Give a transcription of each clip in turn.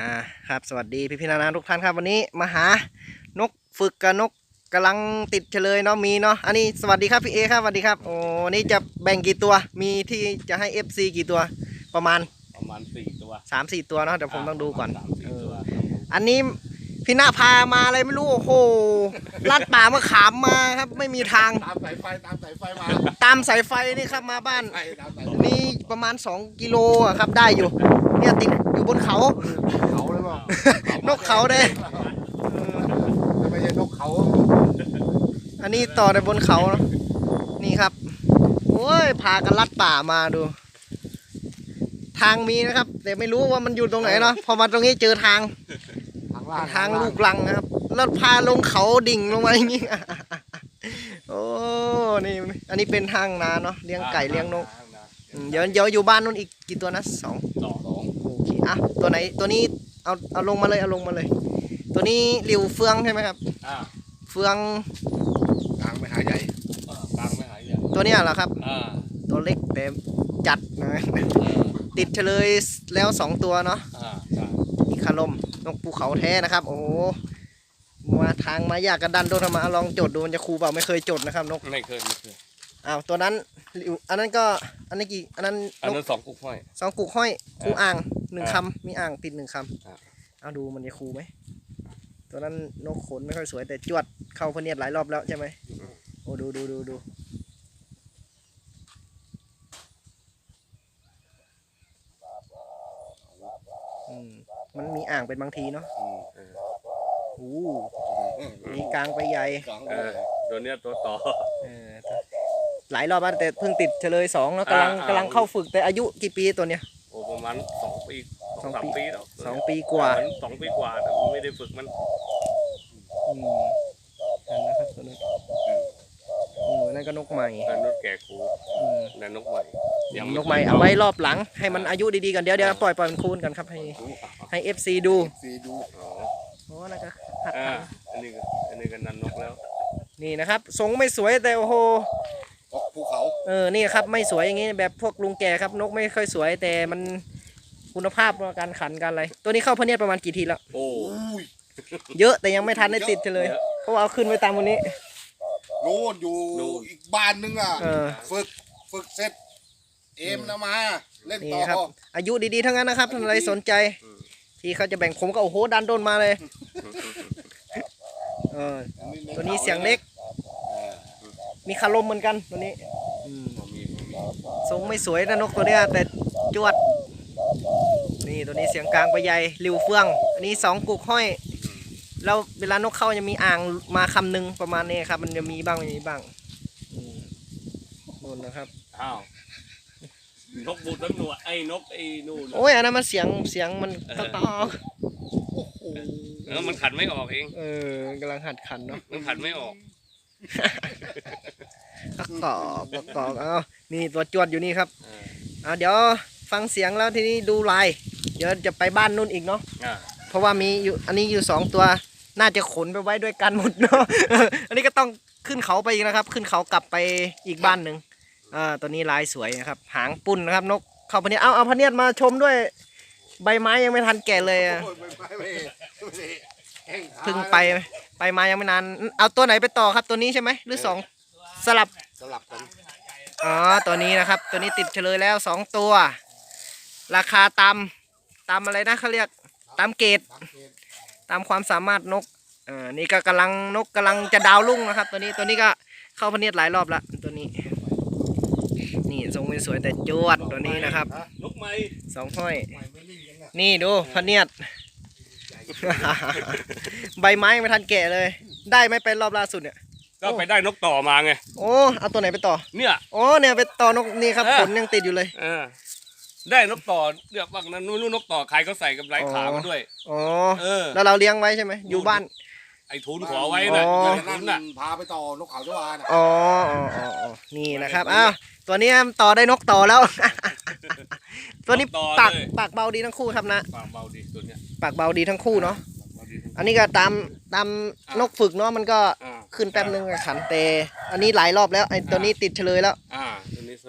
อ่าครับสวัสดีพี่พี่ๆนานาทุกท่านครับวันนี้มาหานกฝึกกับนกกำลังติดเฉลยเนาะมีเนาะอันนี้สวัสดีครับพี่เอครับสวัสดีครับโอ้วันนี้จะแบ่งกี่ตัวมีที่จะให้ FC กี่ตัวประมาณประมาณสี่ตัว3-4ตัวเนาะเดี๋ยวผมต้องดูก่อนสามสี่เออตัวอันนี้พี่นาพามาอะไรไม่รู้โอ้โหลัดป่ามะขามมาครับ ไม่มีทางตามสายไฟตามสายไฟมาตามสายไฟนี่ครับมาบ้านไฟตามสายไฟนี่ประมาณ 2 กิโลอะครับได้อยู่ เนี่ยติด อยู่บนเขา เขาเลยเปล่านกเขาเด้ไม่ใช่นกเขา อันนี้ต่อในบนเขาเนอะนี่ครับ โอ้ย พากันลัดป่ามาดู ทางมีนะครับ แต่ไม่รู้ว่ามันอยู่ตรงไหนเนาะ พอมาตรงนี้เจอทาง ทางล่างทางลูกลังนะครับ แล้วพาลงเขาดิ่งลงมาอย่างนี้ โอ้ นี่ อันนี้เป็นทางนาเนาะ เลี้ยงไก่เลี้ยงนกอืมเดี๋ยวเดี๋ยวอยู่บ้านนู้นอีกกี่ตัวนะสอง สองส องโอเคอะตัวไหนตัวนี้เอาเอาลงมาเลยเอาลงมาเลย ตัวนี้ริวเฟืองใช่ไหมครับ อ่าเฟืองกลางไปหาใหญ่อ่ากลางไม่หายเนี่ยตัวเนี้ยเหรอครับ อ่าตัวเล็กแต่จัดนะติดเฉลยแล้วสองตัวเนาะอ่าใช่อีคารมนกภูเขาแท้นะครับ โอ้โหมาทางมายากกระดันโดนมาลองจดดูมันจะคูเปล่าไม่เคยจดนะครับนกไม่เคยไม่เคยอ้าวตัวนั้นริ้วอันนั้นก็อันนี้กี่อันนั้นอันนกนั้นสองกุ๊กห้อยสองกุกห้อยคูอ่าอ่าง หนึ่งอ่าคำมีอ่างติดหนึ่งคอ่าำเอาดูมันจะคูไหมตัวนั้นนกขนไม่ค่อยสวยแต่จวดเข้าพะเนียดหลายรอบแล้วใช่ไหมโอ้ดูดูดูดูอืมมันมีอ่างเป็นบางทีเนาะอืมเออโอ้มีกลางไปใหญ่กลางเออตัวเนี้ยตัวต่อเออหลายรอบแล้วแต่เพิ่งติดเฉลยสองแล้วกำลังอ่าอ่ากำลังเข้าฝึกแต่อายุกี่ปีตัวเนี้ยโอ้ประมาณ สองปีสองสองสามปี ปีแล้วสองปีกว่ามันสองปีกว่าแต่ไม่ได้ฝึกมันอืมนั่นนะครับตัวนั้นอืมนั่นก็นกใหม่แต่นกแก่ครูอืมแต่นกใหม่ยังนกใหม่เอาไว้รอบหลัง ให้มันอายุดีๆกันเดี๋ยวเดี๋ยวปล่อยปล่อยมันคูณกันครับให้ให้เอฟซีดูสีดูอ๋อโอ้นั่นก็หัดอ่าขันอันนี้ก็อันนี้ก็นันนกแล้วนี่นะครับทรงไม่สวยแต่โอ้โห ออกภูเขา เออ นี่ครับ ไม่สวยอย่างงี้แบบพวกลุงแก่ครับ นกไม่ค่อยสวยแต่มัน คุณภาพการขันการอะไร ตัวนี้เข้าพะเนียดประมาณกี่ทีแล้ว โอ้อุ้ยเยอะแต่ยังไม่ทันได้ติดเลย เพราะว่าเอาขึ้นไว้ตามวันนี้ โน่นอยู่อีกบ้านนึงอะเออ ฝึกฝึกเสร็จ เอมนะมา เล่นนี่ต่อครับ อายุดีๆทั้งนั้นนะครับท่านใดสนใจอืมที่เขาจะแบ่งผมก็โอ้โหดันโดนมาเลย เออ ตัวนี้เสียงเล็กเออมีคารมเหมือนกันตัวนี้อืมบ่มีบ่มีทรงไม่สวยนะนกตัวเนี้ยแต่จวด นี่ตัวนี้เสียงกลางไปใหญ่ริวเฟือง อันนี้สองกุกห้อย แล้วเวลานกเข้าจะมีอ่างมาคำหนึ่งประมาณนี้ครับ มันจะมีบ้างไม่มีบ้างอืมนู่นนะครับอ้าวนกบูดตำรวจไอ้นกไอ้นู่นโอ้ยอันนั้นมันเสียงเสียงมันตะตอโอ้โหเออมันขัดไม่ออกเอง เออกำลังหัดขันเนาะมันขัดไม่ออกประกอบประกอบเอานี่ตัวจวดอยู่นี่ครับเออเอาเดี๋ยวฟังเสียงแล้วทีนี้ดูลาย เดี๋ยวจะไปบ้านนู่นอีกเนาะอ่าเพราะว่ามีอยู่อันนี้อยู่สองตัวน่าจะขนไปไว้ด้วยกันหมดเนาะ อันนี้ก็ต้องขึ้นเขาไปอีกนะครับ ขึ้นเขากลับไปอีกบ้านหนึ่งอ่าตัวนี้ลายสวยนะครับ หางปุ่นนะครับ นกเข้าพะเนียดเอาเอาพะเนียดมาชมด้วย ใบไม้ยังไม่ทันแก่เลยอะ โอ้ยไม่ไม่ไม่ไม่ได้แห้งขาเพิ่งไปไปมายังไม่นาน เอาตัวไหนไปต่อครับตัวนี้ใช่ไหมหรือสองสลับ สลับกันอ๋อตัวนี้นะครับ ตัวนี้ติดเฉลยแล้วสองตัว ราคาตาม ตามอะไรนะเขาเรียกตามเกรดตามเกณฑ์ตามความสามารถนกเออนี่ก็กำลังนกกำลังจะดาวรุ่งนะครับ ตัวนี้ตัวนี้ก็เข้าพะเนียดหลายรอบละตัวนี้ นี่ทรงไม่สวยแต่จวดตัวนี้นะครับนกไหมฮสองห้อยไม่ไม่นิ่งยังไงนี่ดูพะเนียด ใบไม้ไม่ทันแก่เลย ได้ไหมเป็นรอบล่าสุดเนี่ย ก็ไปได้นกต่อมาไง โอ้เอาตัวไหนไปต่อ เนี่ย โอ้เนี่ยไปต่อนกนี่ครับเออ ขนยังติดอยู่เลย เออ ได้นกต่อเรียกว่านั้นนู้นนกต่อใครเขาใส่กับไรขามาด้วย อ๋อเออ แล้วเราเลี้ยงไว้ใช่ไหมอยู่บ้าน ไอ้ทุนขอไว้น่ะอ๋อไอ้ทุนน่ะพาไปต่อนกเขาชวาน่ะอ๋ออ๋ออ๋ออ๋อนี่นะครับอ้าวตัวนี้ต่อได้นกต่อแล้ว ตัวนี้นกต่อปากเลยปากเบาดีทั้งคู่ครับนะความเบาดีตัวเนี้ยปากเบาดีทั้งคู่เนาะเบาดีทั้งอันนี้ก็ตามตามอ่านกฝึกเนาะมันก็อ่าขึ้นแป๊บนึงก็ขันเต อันนี้หลายรอบแล้วไอ้ตัวนี้ติดเฉลยแล้วอ่าตัวนี้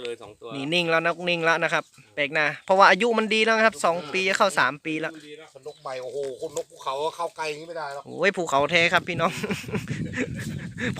เฉลยสองตัวนี่นิ่งแล้วนกนิ่งแล้วนะครับแปลกหน้าเพราะว่าอายุมันดีแล้วนะครับสองปีจะเข้าสามปีแล้วดีแล้วนกใหม่โอ้โหคนนกภูเขาเข้าไกลอย่างนี้ไม่ได้หรอกโอ้ยภูเขาแท้ครับพี่น้อง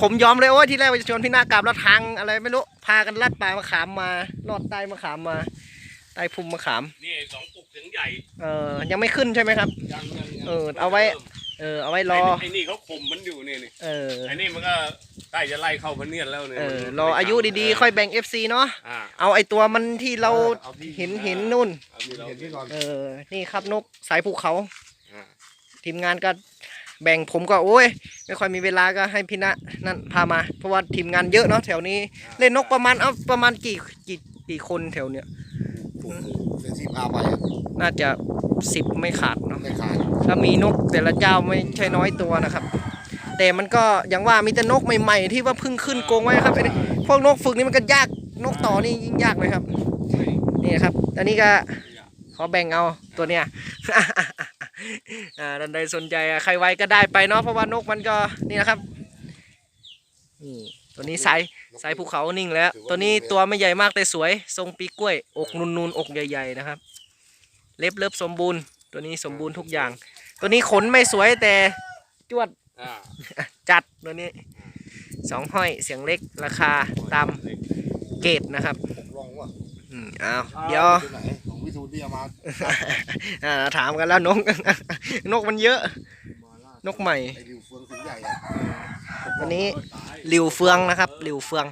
ผมยอมเลยโอ้ยที่แรกว่าจะชวนพี่นากลับแล้วทางอะไรไม่รู้พากันลัดป่ามะขามมาลอดใต้มะขามมาใต้พุ่มมะขาม นี่สองปุกเสียงใหญ่เออยังไม่ขึ้นใช่ไหมครับ ยังยังยังเออเอาไว้ เออเอาไว้รอไอ้นี่เขาข่มมันอยู่นี่นี่เออไอ้นี่มันก็ ใกล้จะไล่เข้าพะเนียดแล้วเนี่ยเออมันรออายุดีๆ ค่อยแบ่ง FC เนาะอ่า เอาไอตัวมันที่เราเอาที่ เห็นเห็นนู่น เอาที่เราเห็นที่ก่อนเออ นี่ครับนกสายภูเขา อ่าทีมงานก็แบ่งผมก็โอ้ย ไม่ค่อยมีเวลาก็ให้พี่ณะนั่นพามา เพราะว่าทีมงานเยอะเนาะแถวนี้ เล่นนกประมาณเอาประมาณกี่กี่กี่คนแถวเนี้ยถูกเส้นที่พาไปอะน่าจะสิบไม่ขาดเนาะไม่ขาดถ้ามีนกแต่ละเจ้าไม่ใช่น้อยตัวนะครับ แต่มันก็อย่างว่ามีแต่นกใหม่ๆ ที่ว่าเพิ่งขึ้นกรงไว้ครับไอ้นี่พวกนกฝึกนี่มันก็ยากนกต่อนี่ยิ่งยากเลยครับ นี่ครับ อันนี้ก็ขอแบ่งเอาตัวเนี้ยอ่าท่านใดสนใจอะใครไว้ก็ได้ไปเนาะเพราะว่านกมันก็นี่นะครับนี่ตัวนี้สายสายภูเขานิ่งแล้ว ตัวนี้ตัวไม่ใหญ่มากแต่สวย ทรงปีกล้วย อกนูนๆอกใหญ่ๆนะครับ เล็บเล็บสมบูรณ์ ตัวนี้สมบูรณ์ทุกอย่าง ตัวนี้ขนไม่สวยแต่จวดอ่า จัดตัวนี้สองห้อยเสียงเล็กราคาตามเกรดนะครับผมลองว่าอืมเอาเดี๋ยวที่ไหนของวิทูลที่เอามาอ่าถามกันแล้วนก นกมันเยอะ นกใหม่ไอ้ดิวเฟืองถึงใหญ่อะตัวนี้หลิวเฟืองนะครับหลิวเฟือง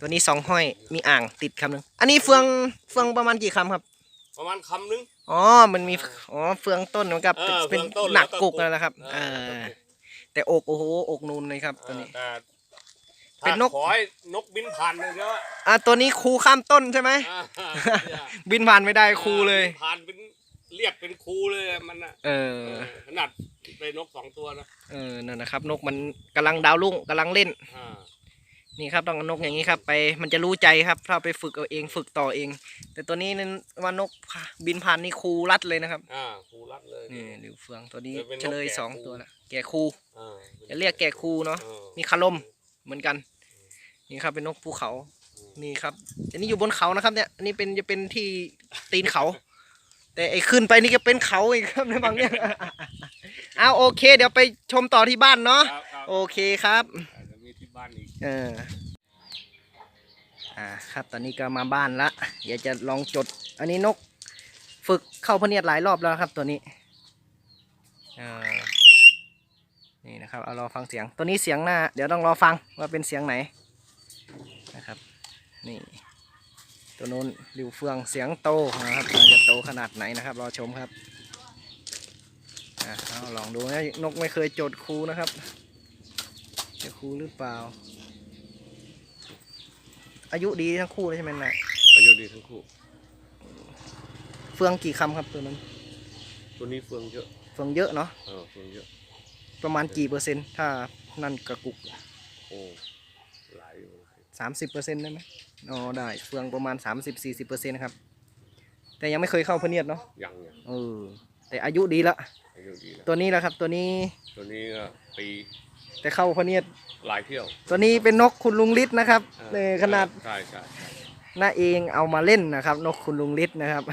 ตัวนี้สองห้อยมีอ่างติดคำหนึ่งอันนี้เฟืองเฟืองประมาณกี่คำครับประมาณคำนึง อ๋อ มันมี อ๋อ เฟืองต้นเหมือนกับเออเป็นเฟืองต้นหนักแล้วก็กุกกุกนั่นแหละครับ เอเอออ แต่อกโอ้โหอกนูนเลยครับตัวนี้อ่าแต่เป็นนกถ้าขอให้นกบินผ่านเลยเนาะอะตัวนี้ครูข้ามต้นใช่ไหม อ่าเนี่ยบินผ่านไม่ได้ครูเลยผ่านเป็นเรียกเป็นครูเลยมันน่ะเออ เออขนาดเป็นนกสองตัวนะเออนั่นนะครับ นกมันกำลังดาวรุ่งกำลังเล่น อ่านี่ครับต้องเอานกอย่างนี้ครับ ไปมันจะรู้ใจครับ ถ้าเอาไปฝึกเอาเองฝึกต่อเอง แต่ตัวนี้นั้นว่านกบินผ่านนี่ครูรัดเลยนะครับอ่าครูรัดเลย นี่หลิวเฟืองตัวนี้เออเป็นนกเฉลยแก่สองครู ตัวละแก่ครูอ่า จะเรียกแก่ครูเนาะเออมีคารมเหมือนกัน นี่ครับเป็นนกภูเขา นี่ครับอันนี้อยู่บนเขานะครับ เนี่ยอันนี้เป็นจะเป็นที่ตีนเขา แต่ไอ้ขึ้นไปนี่ก็เป็นเขาอีกครับในบางเนี่ยเอาโอเค เดี๋ยวไปชมต่อที่บ้านเนาะครับครับโอเคครับอาจจะมีที่บ้านอีกเอออ่าครับตอนนี้ก็มาบ้านละเดี๋ยวจะลองจด อันนี้นก ฝึกเข้าพะเนียดหลายรอบแล้วครับตัวนี้เออ นี่นะครับเอารอฟังเสียงตัวนี้เสียงหน้า เดี๋ยวต้องรอฟังว่าเป็นเสียงไหนนะครับ นี่ ตัวนู้นริวเฟืองเสียงโตนะครับมันจะโตขนาดไหนนะครับ รอชมครับอะเอาลองดูนะนกไม่เคยจดครูนะครับ จะครูหรือเปล่า อายุดีทั้งคู่เลยใช่ไหมนายอายุดีทั้งคู่ เฟืองกี่คำครับตัวนั้น ตัวนี้เฟืองเยอะ เฟืองเยอะเนาะ เออเฟืองเยอะ ประมาณกี่เปอร์เซ็นต์ถ้านั่นกระกุกโอ้หลายอยู่หลายสามสิบเปอร์เซ็นต์ได้ไหมอ๋อได้เฟืองประมาณสามสิบสี่สิบเปอร์เซ็นต์ครับ แต่ยังไม่เคยเข้าพะเนียดเนาะยังยังเออแต่อายุดีละอายุดีนะตัวนี้แหละครับ ตัวนี้ตัวนี้ก็ปีแต่เข้าพะเนียดหลายเที่ยว ตัวนี้เป็นนกคุณลุงฤทธิ์นะครับเออเนี่ยขนาดใช่ใช่ใช่น้าเองเอามาเล่นนะครับ นกคุณลุงฤทธิ์นะครับ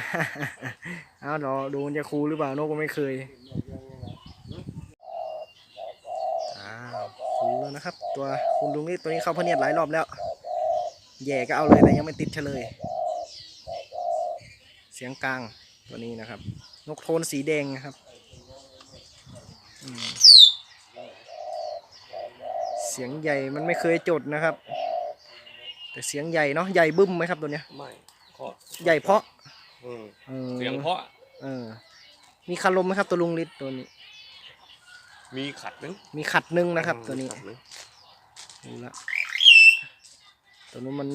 เอารอดูมันจะคูหรือเปล่านกก็ไม่เคยอ้าวคูแล้ว นะครับ ตัวคุณลุงฤทธิ์ตัวนี้เข้าพะเนียดหลายรอบแล้วแย่ก็เอาเลยแต่ยังไม่ติดเฉลย เสียงกลางตัวนี้นะครับ นกโทนสีแดงนะครับอืมเสียงใหญ่มันไม่เคยจดนะครับ แต่เสียงใหญ่เนาะใหญ่บึ้มไหมครับตัวเนี้ยไม่ก็ใหญ่เพราะเออออเสียงเพราะเออมีคารมไหมครับตัวลุงฤทธิ์ตัวนี้ มีขัดนึงมีขัดหนึงนะครับ ตัวนี้ขัดนึงดูละตัวนู้นมัน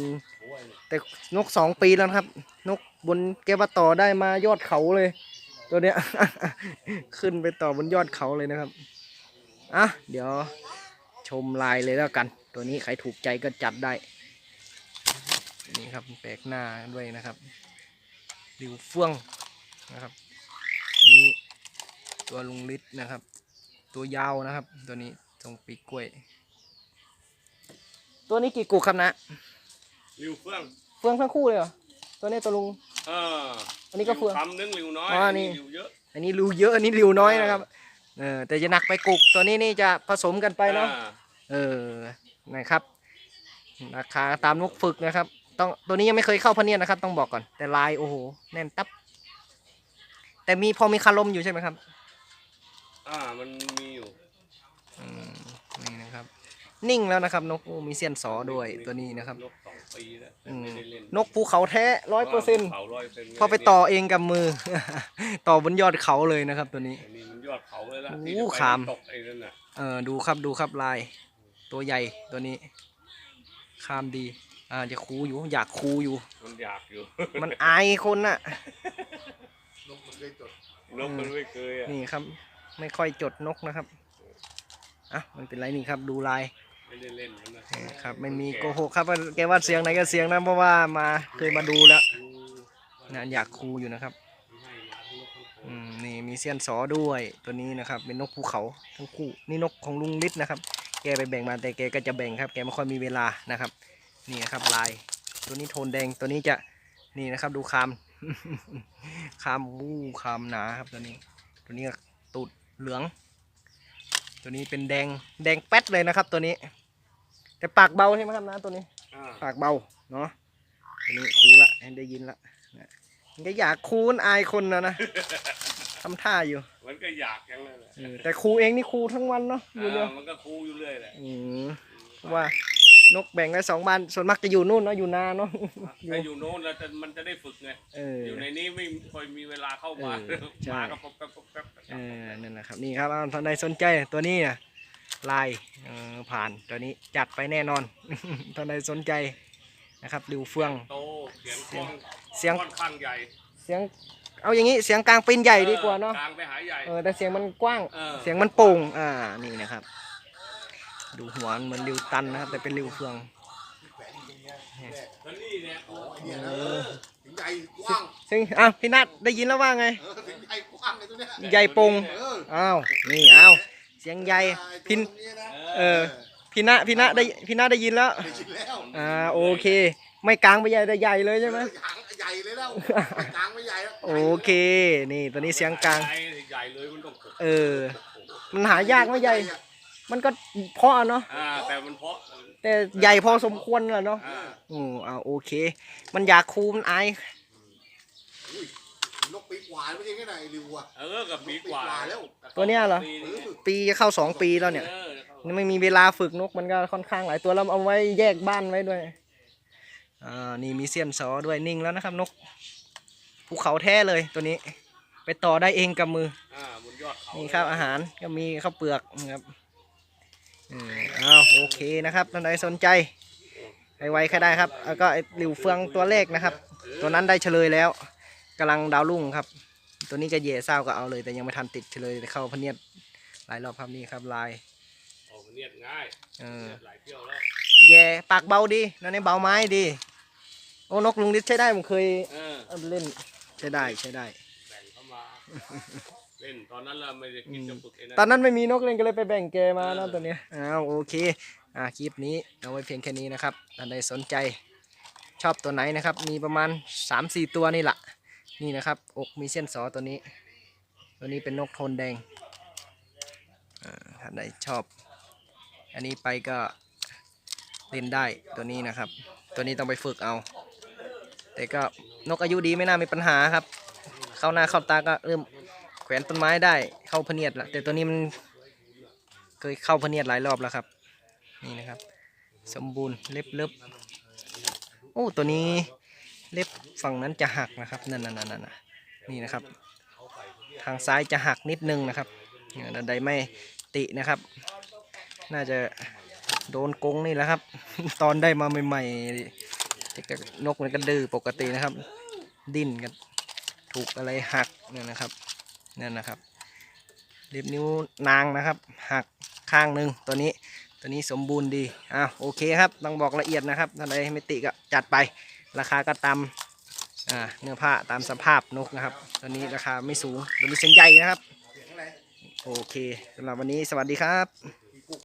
แต่นกสองปีแล้วนะครับ นกบนแกว่าต่อได้มายอดเขาเลย ตัวเนี้ย ขึ้นไปต่อบนยอดเขาเลยนะครับอะเดี๋ยวชมลายเลยแล้วกัน ตัวนี้ใครถูกใจก็จัดได้ นี่ครับแปลกหน้าด้วยนะครับริวเฟื่องนะครับ นี่ตัวลุงฤทธิ์นะครับ ตัวยาวนะครับ ตัวนี้ทรงปีกกล้วย ตัวนี้กี่กุกครับนะริวเฟื่องฟืองทั้งคู่เลยเหรอตัวนี้ตัวลุง เอออันนี้ก็เฟืองคำนึงหลิวน้อยอ๋ออัอันนนี้นี้หลิวเยอะ อันนี้รูเยอะอันนี้ริวน้อยนะครับเออแต่จะหนักไปกุกตัวนี้นี่จะผสมกันไปเนาะอ่เออ นะครับ ราคาตามนกฝึกนะครับ ต้อง ตัวนี้ยังไม่เคยเข้าพะเนียดนะครับ ต้องบอกก่อน แต่ลายโอ้โห แน่นตับ แต่มีพอมีคารมอยู่ใช่ไหมครับ อ่ามันมีอยู่อืมนี่นะครับ นิ่งแล้วนะครับ นกโอ้มีเสียนสอด้วยตัวนี้นะครับ นกสองปีแล้วแต่อืมไม่ได้เล่นนกภูเขาแท้ร้อยเปอร์เซ็นต์เขาร้อยเปอร์เซ็นต์พอไปต่อเองกับมือ ต่อบนยอดเขาเลยนะครับ ตัวนี้ อันนี้มันยอดเขาเลยละโอ้ที่จะไปขาม ตกไอ้นั่นน่ะเออดูครับดูครับลาย ตัวใหญ่ตัวนี้ คามดี อ่าจะคูอยู่ อยากคูอยู่ มันอยากอยู่ มันอายคนน่ะ นกมันเคยจดนกมันไม่เคยอะนี่ครับ ไม่ค่อยจดนกนะครับอะมันเป็นไรนี่ครับดูลายไม่ได้เล่นมันนะครับ ไม่มีโกหกครับแกว่าเสียงไหนก็เสียงนั้นเพราะว่ามาเคยมาดูแล้วนะอยากคูอยู่นะครับอืมนี่มีเสียนสอด้วยตัวนี้นะครับ เป็นนกภูเขาทั้งคู่นี่นกของลุงฤทธิ์นะครับ แกไปแบ่งมาแต่แกก็จะแบ่งครับ แกไม่ค่อยมีเวลานะครับ นี่นะครับลาย ตัวนี้โทนแดงตัวนี้จะนี่นะครับ ดูคามคามวู้คามหนาครับตัวนี้ ตัวนี้ก็ เหลือง ตัวนี้เป็นแดงแดงแป๊ดเลยนะครับ ตัวนี้ แต่ปากเบาใช่ไหมครับนะตัวนี้อ่าปากเบาเนาะตัวนี้คูละได้ยินละนะมันก็อยากคูนอายคนนะนะทำท่าอยู่ มันก็อยากอย่างนั้นแหละเออแต่ครูเองนี่ครูทั้งวันเนาะอยู่เดียวอ่ามันก็คูอยู่เรื่อยแหละอืมเพราะว่า นกแบ่งได้สองบ้านส่วนมากจะอยู่นู่นเนาะอยู่นาเนาะ ถ้าอยู่โน้นแล้วจะมันจะได้ฝึกไง เออ อยู่ในนี้ไม่ค่อยมีเวลาเข้ามาเออใช่ มาก็ป๊บแป๊บป๊บแป๊บเออนั่นแหละครับนี่ครับอ่าท่านใดสนใจตัวนี้นะลายเออผ่านตัวนี้จัดไปแน่นอน ท่านใดสนใจนะครับริวเฟือง โตเสียงกล้องเสียง ค่อนข้างใหญ่เสียงเอาอย่างนี้เสียงกลางปีนใหญ่ดีกว่าเนาะกลางไปหาใหญ่ เออแต่เสียงมันกว้างเออ เสียงมันโป่งอ่านี่นะครับ ดูหัวมันเหมือนริวตันนะครับ แต่เป็นริวเฟืองแล้วนี่เนี่ยโอ้เนี่ยนะถึงใหญ่กว้างซึ่งอะพี่นัทได้ยินแล้วว่าไงเออถึงใหญ่กว้างเลยตัวเนี้ยใหญ่โป่งเอออ้าวนี่อ้าวเสียงใหญ่พินตัวนี้นะเออพี่ณพี่ณได้พี่ณได้ยินแล้วได้ยินแล้วอ่าโอเค ไม่กลางไปใหญ่แต่ใหญ่เลยใช่ไหมเออหางใหญ่เลยแล้วไม่กลางไม่ใหญ่แล้วโอเค นี่ตัวนี้เสียงกลางใหญ่ใหญ่เลยมันต้องเออมันหายากไม่ใหญ่ มันก็เพราะเนาะอ่าแต่มันเพราะแต่ใหญ่พอสมควรแหละเนาะอ่าอืออ่าโอเค มันอยากคูมันอายอุ้ยนกปีกหวานไม่ใช่แค่ไหนริวอะเออกับปีกว่าปีกว่าแล้วตัวเนี้ยเหรอปีเอนี้อปีจะเข้าสองปีแล้วเนี่ยออนี่ไม่มีเวลาฝึกนกมันก็ค่อนข้างหลายตัวแล้วเอาไว้แยกบ้านไว้ด้วย อ่า นี่มีเสียนซอด้วยนิ่งแล้วนะครับนก ภูเขาแท้เลยตัวนี้ ไปต่อได้เองกับมือ อ่าบนยอดเขานี่ครับอาหารก็มีข้าวเปลือกนะครับ อืมอ้าวโอเคนะครับท่านใดสนใจไวๆแค่ได้ครับ แล้วก็ไอ้หลิวเฟืองตัวเลขนะครับ ตัวนั้นได้เฉลยแล้วกำลังดาวรุ่งครับ ตัวนี้จะเหย่เศร้าก็เอาเลย แต่ยังไม่ทันติดเฉลยแต่เข้าพะเนียดหลายรอบครับนี่ครับลายโอ้มันเนียดง่ายเออเนียดหลายเที่ยวแล้วแย่ปากเบาดีนั่นนี่เบาไม้ดี โอ้นกลุงนิดใช้ได้ผมเคยเออเอาเล่นใช้ได้ใช้ได้แบ่งเข้ามา เล่นตอนนั้นเราไม่ได้คิดจะฝึกไอ้นั่น ตอนนั้นไม่มีนกเล่นก็เลยไปแบ่งแกมานะเออ ตัวเนี้ยอ้าวโอเคอ่าคลิปนี้เอาไว้เพียงแค่นี้นะครับท่านใดสนใจ ชอบตัวไหนนะครับ มีประมาณ 3-4 ตัวนี่แหละนี่นะครับ อกมีเส้นสอตัวนี้ ตัวนี้เป็นนกโทนแดงอ่าท่านใดชอบ อันนี้ไปก็เล่นได้ตัวนี้นะครับ ตัวนี้ต้องไปฝึกเอา แต่ก็นกอายุดีไม่น่ามีปัญหาครับ เข้าหน้าเข้าตาก็เริ่ม แขวนต้นไม้ได้เข้าพเนียดละแต่ตัวนี้มันเคยเข้าพเนียดหลายรอบแล้วครับ นี่นะครับ สมบูรณ์เล็บเล็บโอ้ตัวนี้เล็บฝั่งนั้นจะหักนะครับนั่นนั่นนั่นนั่นนี่นะครับ ทางซ้ายจะหักนิดนึงนะครับนันใดไม่ตินะครับ น่าจะโดนกงนี่แหละครับ ตอนได้มาใหม่ๆแต่ก็นกมันก็ดื้อปกตินะครับ ดิ้นกันถูกอะไรหักเนี่ยนะครับ นั่นนะครับเล็บนิ้วนางนะครับ หักข้างหนึ่งตัวนี้ตัวนี้สมบูรณ์ดีอะโอเคครับต้องบอกละเอียดนะครับท่านใดไม่ติก็จัดไปราคาก็ตามอ่าเนื้อผ้าตามสภาพนกนะครับตัวนี้ราคาไม่สูงตัวนี้เส้นใหญ่นะครับโอเคสำหรับวันนี้สวัสดีครับ